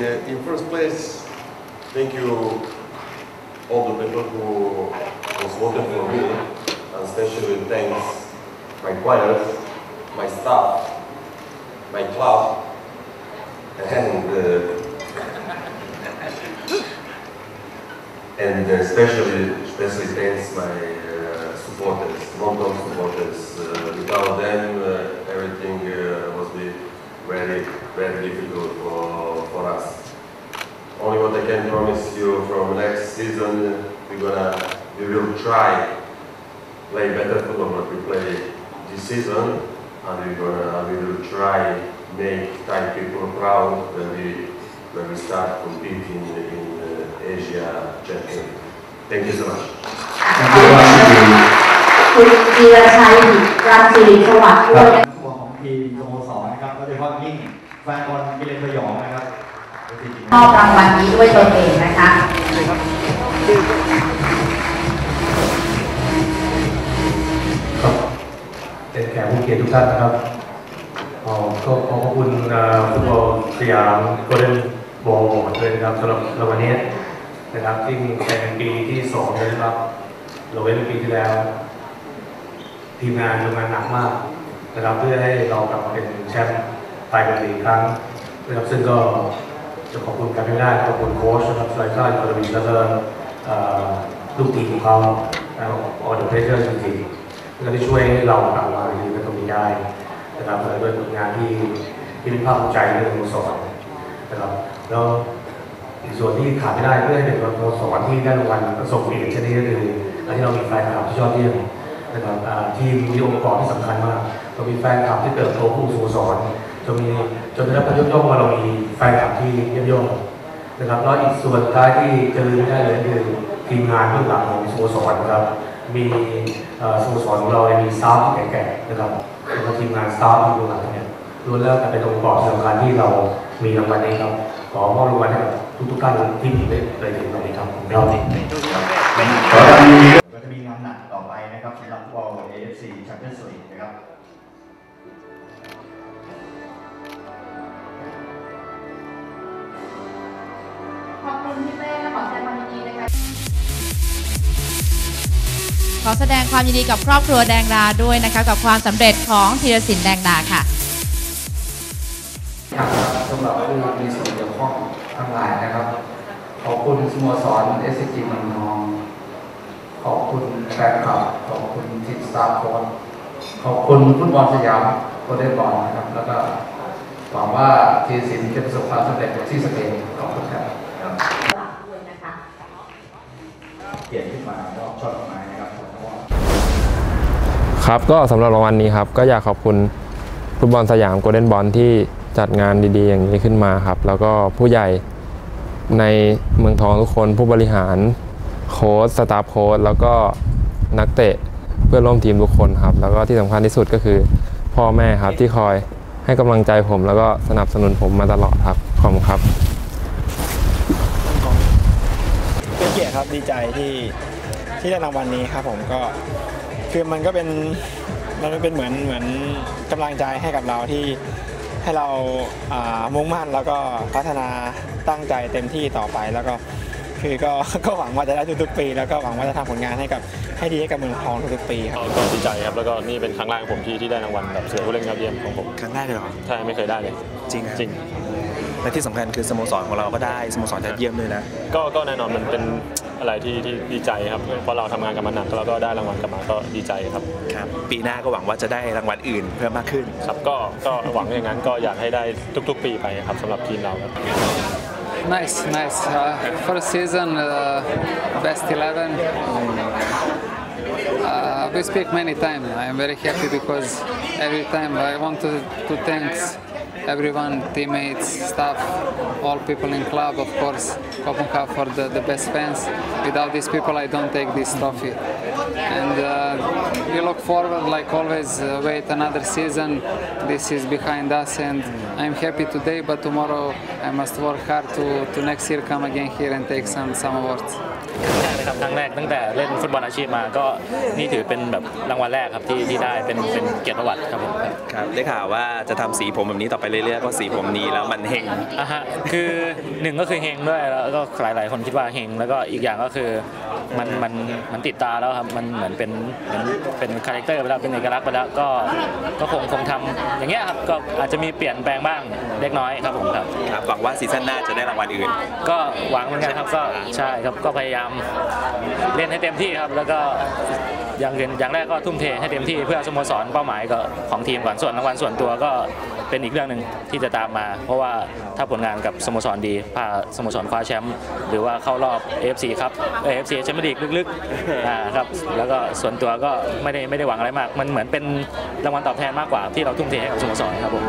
Uh, in first place, thank you all the people who was voting for me, and especially thanks my players, my staff, my club, and uh, and especially especially thanks my uh, supporters, long-term supporters. Uh, without them, uh, everything uh, was be very very difficult for, for us. Only what I can promise you from next season, we're gonna we will try play better football than we play this season, and we're gonna we will try make Thai people proud when we when we start competing in uh, Asia Champion. Thank you so much. คุณจีรชัยรังสิริสวัสดิ์ด้วย ตัวของทีมสโมสรนะครับโดยเฉพาะยิ่งแฟนบอล มอบรางวัลนี้ด้วยตนเองนะคะเป็นแขกผู้เกียรติทุกท่านนะครับอ๋อก็ขอขอบคุณพ่อฟุตบอลสยามโกลเด้นบอลด้วยนะครับสำหรับรางวัลนี้นะครับที่เป็นปีที่สองเลยนะครับเราเว้นปีที่แล้ว ทีมงานทำงานหนักมากนะครับเพื่อให้เรากลับมาเป็นแชมป์ไทยกันอีกครั้งนะครับซึ่งก็ จะขอบคุณกันไม่ได้ขอบคุณโค้ชนะครับสไลซ่าอิคอร์บีแล้วก็เอ่อลูกทีมของเขาแล้วออเดอร์เพรสเชอร์จริงๆก็ได้ช่วยให้เรากลับมาอยู่ในตรงนี้ได้นะครับและด้วยผลงานที่ที่มีภาคภูมิใจในสโมสรนะครับแล้วอีกส่วนที่ขาดไม่ได้เพื่อให้เป็นสโมสรที่ได้รางวัลประสบผลเช่นนี้ก็คือการที่เรามีแฟนคลับที่ยอดเยี่ยมนะครับทีมมีองค์ประกอบที่สำคัญมากเรามีแฟนคลับที่เติบโตผู้สโมสร จนมีจนได้รับการยกย่องว่าเรามีแฟนคลับที่เยี่ยมยอดนะครับแล้วอีกส่วนสุดท้ายที่จะลืมไม่ได้เลยคือทีมงานเบื้องหลังของสโมสรนะครับ มีเอ่อสโมสรของเราเนี่ยมีสตาฟที่แก่ๆนะครับแล้วก็ทีมงานสตาฟที่เบื้องหลังเนี่ยล้วนแล้วแต่เป็นองค์ประกอบที่สำคัญที่เรามีรางวัลนี้ครับขอมอบรางวัลให้กับทุกๆท่านที่มีได้เลยถึงวันนี้ครับผมครับก็จะมีงานหนักต่อไปนะครับสำหรับฟุตบอล AFC แชมเปี้ยนส์ลีกนะครับ ขอแสดงความยินดีกับครอบครัวแดงดาด้วยนะคะกับความสำเร็จของธีรศิลป์แดงดาค่ะครับสำหรับผู้มีส่วนเกี่ยวข้องทั้งหลายนะครับ ขอบคุณสโมสรเอสจีมืองทอง ขอบคุณแฟนคลับ ขอบคุณทีมสตาฟโค้ชขอบคุณฟุตบอลสยามโคเดนบอลนะครับ แล้วก็หวังว่าทีมสินจะประสบความสำเร็จที่สเปนขอบคุณครับ เปลี่ยนขึ้นมามอบช่อดอกไม้นะครับครับก็สำหรับรางวัลนี้ครับ ก็อยากขอบคุณฟุตบอลสยามโกลเด้นบอลที่จัดงานดีๆ อย่างนี้ขึ้นมาครับ แล้วก็ผู้ใหญ่ในเมืองทองทุกคนผู้บริหารโค้ชสตาฟโค้ชแล้วก็นักเตะเพื่อนร่วมทีมทุกคนครับ แล้วก็ที่สำคัญที่สุดก็คือพ่อแม่ครับที่คอยให้กำลังใจผม แล้วก็สนับสนุนผมมาตลอดครับขอบคุณครับ เป็นเกียรติครับดีใจที่ที่ได้รางวัลนี้ครับผมก็คือมันก็เป็นมันเป็นเหมือนเหมือนกำลังใจให้กับเราที่ให้เราอ่ามุ่งมั่นแล้วก็พัฒนาตั้งใจเต็มที่ต่อไปแล้วก็คือก็ก็หวังว่าจะได้ทุกๆปี แล้วก็หวังว่าจะทำผลงานให้กับให้ดีให้กับเมืองทองทุกๆปีครับก็ดีใจครับแล้วก็นี่เป็นครั้งแรกของผมที่ที่ได้รางวัลแบบเสือผู้เล่นยอดเยี่ยมของผมครั้งแรกเลยเหรอใช่ไม่เคยได้เลย จริงอะจริง และที่สำคัญคือสโมสรของเราก็ได้สโมสรยอดเยี่ยมด้วยนะก็ก็แน่นอนมันเป็นอะไรที่ที่ดีใจครับเพราะเราทำงานกันมาหนักแล้วก็ได้รางวัลกลับมาก็ดีใจครับครับ ปีหน้าก็หวังว่าจะได้รางวัลอื่นเพิ่มมากขึ้นครับก็ก็หวังอย่างนั้นก็อยากให้ได้ทุก ๆ ปีไปครับสำหรับทีมเราครับ Nice, nice. Uh, first season, uh, best 11. Uh, we speak many times. I am very happy because every time I want to, to thank everyone, teammates, staff, all people in club, of course, Copenhagen for the, the best fans. Without these people, I don't take this trophy. And uh, we look forward, like always, uh, wait another season. This is behind us, and I'm happy today. But tomorrow, I must work hard to, to next year come again here and take some some awards. ครั้งแรกเลยครับครั้งแรกตั้งแต่เล่นฟุตบอลอาชีพมา ก็นี่ถือเป็นแบบรางวัลแรกครับที่ที่ได้เป็นเป็นเกียรติประวัติครับผมครับได้ข่าวว่าจะทำสีผมแบบนี้ต่อไปเรื่อยๆเพราะสีผมนี้แล้วมันเฮงอะฮะคือหนึ่งก็คือเฮงด้วยแล้วก็หลายๆคนคิดว่าเฮงแล้วก็อีกอย่างก็คือมันมันมันติดตาแล้วครับมันเหมือนเป็นเหมือนเป็นคาแรคเตอร์ไปแล้วเป็นเอกลักษณ์ไปแล้วก็ก็คงคงทำอย่างเงี้ยครับก็อาจจะมีเปลี่ยนแปลงบ้างเล็กน้อยครับผมครับครับหวังว่าซีซั่นหน้าจะได้รางวัลอื่น ก็หวังเหมือนกันครับก็ใช่ครับก็พยายามเล่นให้เต็มที่ครับ แล้วก็อย่างอื่นอย่างแรกก็ทุ่มเทให้เต็มที่เพื่อสโมสรเป้าหมายก็ของทีมก่อนส่วนรางวัลส่วนตัวก็เป็นอีกเรื่องหนึ่งที่จะตามมา เพราะว่าถ้าผลงานกับสโมสรดีพาสโมสรคว้าแชมป์หรือว่าเข้ารอบ AFC ครับเอฟซีแชมเปี้ยนลีกลึกๆอ่าครับแล้วก็ส่วนตัวก็ไม่ได้ไม่ได้หวังอะไรมาก มันเหมือนเป็นรางวัลตอบแทนมากกว่าที่เราทุ่มเทให้กับสโมสรครับผม